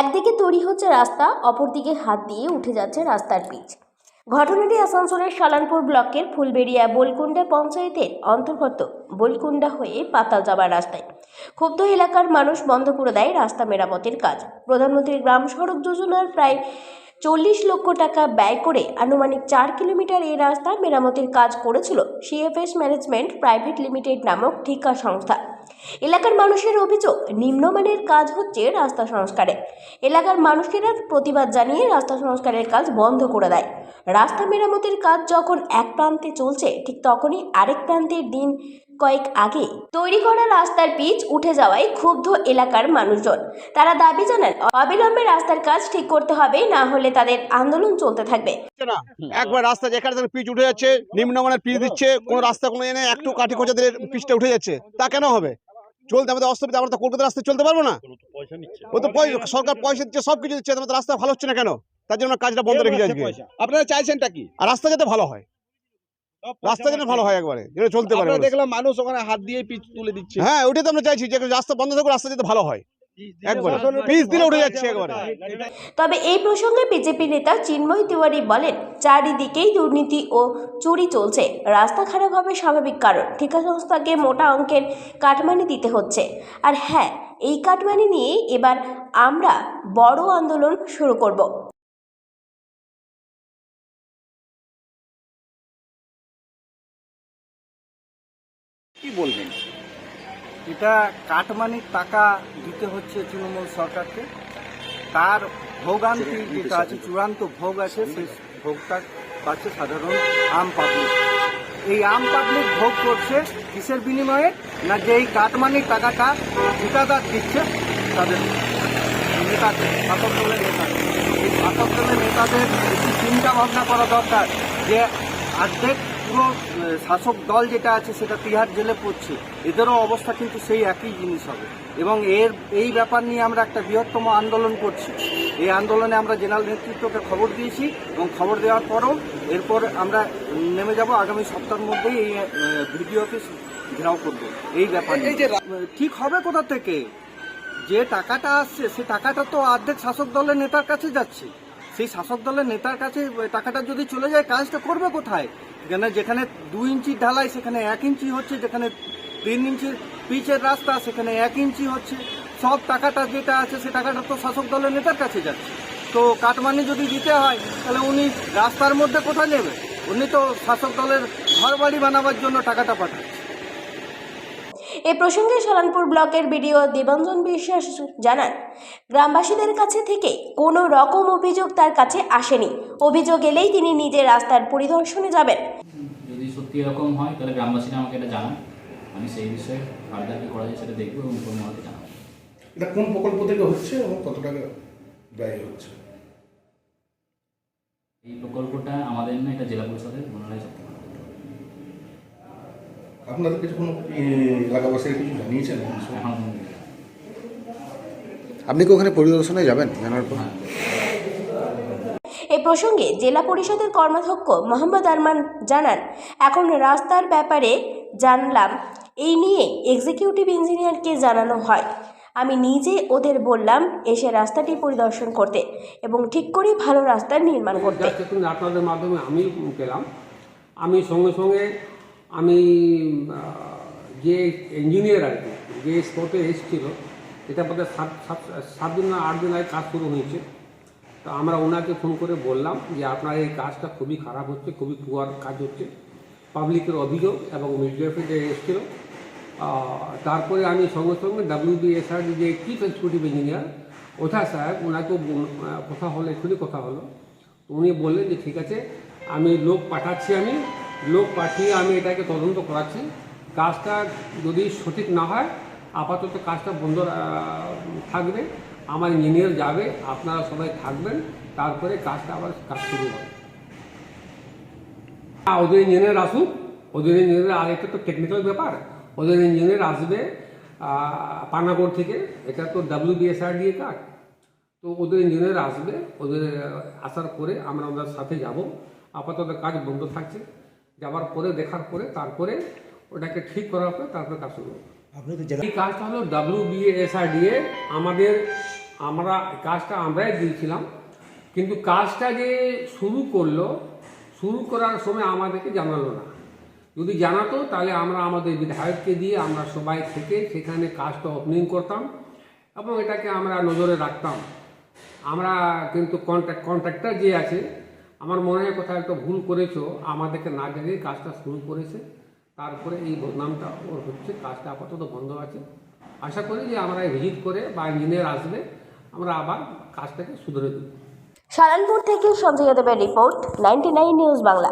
একদিকে তৈরি হচ্ছে রাস্তা, অপরদিকে হাত দিয়ে উঠে যাচ্ছে রাস্তার পিচ। ঘটনাটি আসানসোলের সালানপুর ব্লকের ফুলবেড়িয়া বলকুন্ডা পঞ্চায়েতের অন্তর্গত বলকুন্ডা হয়ে পাতাল যাবার রাস্তায়। ক্ষুব্ধ এলাকার মানুষ বন্ধ করে দেয় রাস্তা মেরামতের কাজ। প্রধানমন্ত্রীর গ্রাম সড়ক যোজনার প্রায় চল্লিশ লক্ষ টাকা ব্যয় করে আনুমানিক চার কিলোমিটার এই রাস্তা মেরামতের কাজ করেছিল সিএফএস ম্যানেজমেন্ট প্রাইভেট লিমিটেড নামক ঠিকা সংস্থা। এলাকার মানুষের অভিযোগ, নিম্নমানের কাজ হচ্ছে রাস্তা সংস্কারে। এলাকার মানুষেরা প্রতিবাদ জানিয়ে রাস্তা সংস্কারের কাজ বন্ধ করে দেয়। রাস্তা মেরামতের কাজ যখন এক প্রান্তে চলছে, ঠিক তখনই আরেক প্রান্তের দিন কয়েক আগে তৈরি করা রাস্তার পিচ উঠে যাওয়ায় ক্ষুব্ধ এলাকার মানুষজন। তারা দাবি জানান, অবিলম্বে রাস্তার কাজ ঠিক করতে হবে, না হলে তাদের আন্দোলন চলতে থাকবে। একবার রাস্তা যেখানে পিচ উঠে যাচ্ছে, নিম্নমানের পিচ দিচ্ছে, কোনো রাস্তা কোনো একটু কাঠি খোঁজা দিলে পিচটা উঠে যাচ্ছে, তা কেন হবে? চলতে আমাদের অসুবিধা আমরা তো কলকাতা রাস্তায় চলতে পারব না। ও তো পয়সা সরকার পয়সা দিচ্ছে সব কিছু দিচ্ছে আমাদের রাস্তা ভালো হচ্ছে না কেন? তার জন্য কাজটা বন্ধ রেখে যাচ্ছে। আপনারা চাইছেনটা কি? আর রাস্তা যাতে ভালো হয়। রাস্তা যেন ভালো হয় একবারে যেটা চলতে পারে দেখলাম মানুষ ওখানে হাত দিয়ে পিচ তুলে দিচ্ছে। হ্যাঁ ওটাই তো আমরা চাইছি যে রাস্তা বন্ধ থাকুক রাস্তা যেতে ভালো হয়। একবারে। পিচ দিলে উঠে যাচ্ছে একবারে। তবে এই প্রসঙ্গে বিজেপি নেতা চিন্ময় তিওয়ারি বলেন চারিদিকেই দুর্নীতি ও চুরি চলছে। রাস্তা খারাপ হবে স্বাভাবিক কারণ। ঠিকা সংস্থাকে মোটা অঙ্কের কাটমানি দিতে হচ্ছে। আর হ্যাঁ এই কাটমানি নিয়ে এবার আমরা বড় আন্দোলন শুরু করব। কি বলবেন? এটা কাটমানির টাকা দিতে হচ্ছে তৃণমূল সরকারকে। তার ভোগান্তি যেটা আছে চূড়ান্ত ভোগ আছে সেই ভোগটা পাচ্ছে সাধারণ আম পাবলিক এই আম পাবলিক ভোগ করছে কিসের বিনিময়ে? না যে এই কাটমানির টাকাটা ঠিকাদার দিচ্ছে তাদের নেতাদের শাসক দলের নেতাদের। এই শাসক দলের নেতাদের একটু চিন্তা ভাবনা করা দরকার যে অর্ধেক পুরো শাসক দল যেটা আছে সেটা তিহার জেলে পড়ছে। এদেরও অবস্থা কিন্তু সেই একই জিনিস হবে। এবং এর এই ব্যাপার নিয়ে আমরা একটা বৃহত্তম আন্দোলন করছি। এই আন্দোলনে আমরা জেনারেল নেতৃত্বকে খবর দিয়েছি এবং খবর দেওয়ার পরও এরপর আমরা নেমে যাব। আগামী সপ্তাহের মধ্যেই এই ভিডিও অফিস ঘেরাও করব। এই ব্যাপার ঠিক হবে কোথা থেকে? যে টাকাটা আসছে সেই টাকাটা তো অর্ধেক শাসক দলের নেতার কাছে যাচ্ছে। সেই শাসক দলের নেতার কাছে টাকাটা যদি চলে যায় কাজটা করবে কোথায়? যেখানে যেখানে দু ইঞ্চি ঢালাই, সেখানে এক ইঞ্চি হচ্ছে, যেখানে তিন ইঞ্চির পিচের রাস্তা, সেখানে এক ইঞ্চি হচ্ছে। সব টাকাটা যেটা আছে, সে টাকাটা তো শাসক দলের নেতার কাছে যাচ্ছে। তো কাটমানি যদি দিতে হয়, তাহলে উনি রাস্তার মধ্যে কোথায় নেবে? উনি তো শাসক দলের ঘর বাড়ি বানাবার জন্য টাকাটা পাঠাচ্ছে। এ প্রসঙ্গে সালানপুর ব্লকের বিডিও দেবাঞ্জন বিশ্বাস জানান গ্রামবাসীদের কাছে থেকে কোনো রকম অভিযোগ তার কাছে আসেনি। অভিযোগ এলেই তিনি নিজে রাস্তার পরিদর্শনে যাবেন। যদি সত্যি এরকম হয় তাহলে গ্রামবাসীরা আমাকে এটা জানান। আমি সেই বিষয়ে ফার্দার কি করা যায় সেটা দেখব এবং জানাব এটা কোন প্রকল্প থেকে হচ্ছে এবং কত টাকা ব্যয় হচ্ছে? এই প্রকল্পটা আমাদের না এটা জেলা পরিষদের ওনারাই সব থেকে ভালো বলতে পারবেন। আপনাদের কিছু কোনো এ, এলাকাবাসীরা কিছু জানিয়েছেন? কোনো- আপনি কি ওখানে পরিদর্শনে যাবেন জানার পর? হ্যাঁ এ প্রসঙ্গে জেলা পরিষদের কর্মাধ্যক্ষ মোহাম্মদ আরমান জানান এখন রাস্তার ব্যাপারে জানলাম এই নিয়ে এক্সিকিউটিভ ইঞ্জিনিয়ারকে জানানো হয়। আমি নিজে ওদের বললাম এসে রাস্তাটি পরিদর্শন করতে এবং ঠিক করে ভালো রাস্তা নির্মাণ করতে। আপনাদের মাধ্যমে আমি পেলাম আমি সঙ্গে সঙ্গে আমি যে ইঞ্জিনিয়ার আর কি, যে স্পটে এসেছিল, এটা বোধহয় সাত সাত দিন না আট দিন আগে কাজ শুরু হয়েছে। তো আমরা ওনাকে ফোন করে বললাম যে, আপনার এই কাজটা খুবই খারাপ হচ্ছে, খুবই পুয়ার কাজ হচ্ছে। পাবলিকের অভিযোগ এবং মিডিয়াতে যে এসেছিল। তারপরে আমি সঙ্গে সঙ্গে ডাব্লিউবিএসআর যে চিফ এক্সিকিউটিভ ইঞ্জিনিয়ার ওঠা সাহেব, ওনাকেও কথা হলো, এক্ষুনি কথা হলো। উনি বললেন যে, ঠিক আছে, আমি লোক পাঠাচ্ছি আমি লোক পাঠিয়ে আমি এটাকে তদন্ত করাচ্ছি। কাজটা যদি সঠিক না হয়, আপাতত কাজটা বন্ধ থাকবে। আমার ইঞ্জিনিয়ার যাবে, আপনারা সবাই থাকবেন, তারপরে কাজটা আবার কাজ শুরু হবে। ওদের ইঞ্জিনিয়ার আসুক, ওদের ইঞ্জিনিয়ার আর এটা তো টেকনিক্যাল ব্যাপার। ওদের ইঞ্জিনিয়ার আসবে পানাগড় থেকে। এটা তো ডাব্লিউ বিএসআর দিয়ে কাজ। তো ওদের ইঞ্জিনিয়ার আসবে, ওদের আসার পরে আমরা ওদের সাথে যাব। আপাতত কাজ বন্ধ থাকছে। যাওয়ার পরে দেখার পরে তারপরে ওটাকে ঠিক করার পরে তারপরে কাজ শুরু হবে। এই কাজটা হলো ডাব্লিউ বিএসআরডিএ আমাদের আমরা কাজটা আমরাই দিয়েছিলাম। কিন্তু কাজটা যে শুরু করল শুরু করার সময় আমাদেরকে জানালো না। যদি জানাতো তাহলে আমরা আমাদের বিধায়ককে দিয়ে আমরা সবাই থেকে সেখানে কাজটা ওপেনিং করতাম এবং এটাকে আমরা নজরে রাখতাম। আমরা কিন্তু কন্ট্রাক্ট কন্ট্রাক্টর যে আছে আমার মনে হয় কোথাও একটা ভুল করেছ, আমাদেরকে না জানিয়ে কাজটা শুরু করেছে। তারপরে এই বদনামটা ওর হচ্ছে, কাজটা আপাতত বন্ধ আছে। আশা করি যে আমরা ভিজিট করে বা ইঞ্জিনিয়ার আসবে, আমরা আবার কাজটাকে শুধরে দেবো সারানপুর থেকে সঞ্জয় যাদবের রিপোর্ট নাইনটি নিউজ বাংলা।